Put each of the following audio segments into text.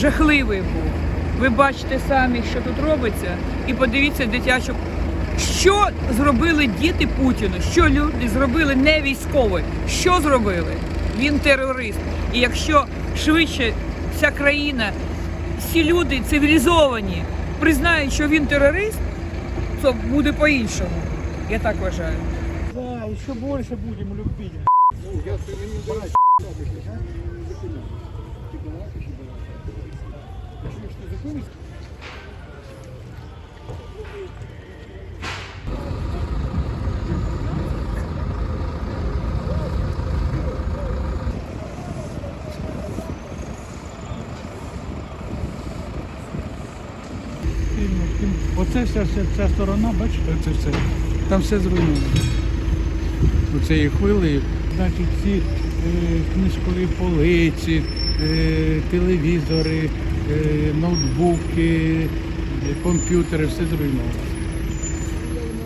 жахливий був. Ви бачите самі, що тут робиться, і подивіться дитячу. Що зробили діти Путіну? Що люди зробили не військові? Що зробили? Він терорист. І якщо швидше вся країна, всі люди цивілізовані признають, що він терорист, то буде по-іншому. Я так вважаю. Да, еще больше будем любить. Оце вся, вся ця сторона, бачите, це все. Там все зруйновано. Оцею хвилею. Значить, ці книжкові полиці, е, телевізори, е, ноутбуки, е, комп'ютери, все зруйновано.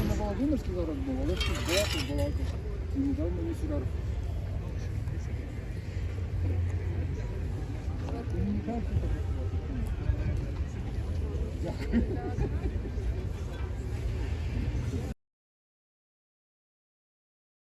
на Володимирській зараз був, але тут багато балакав. І недавно мені сюди. Комунікація. Дякую.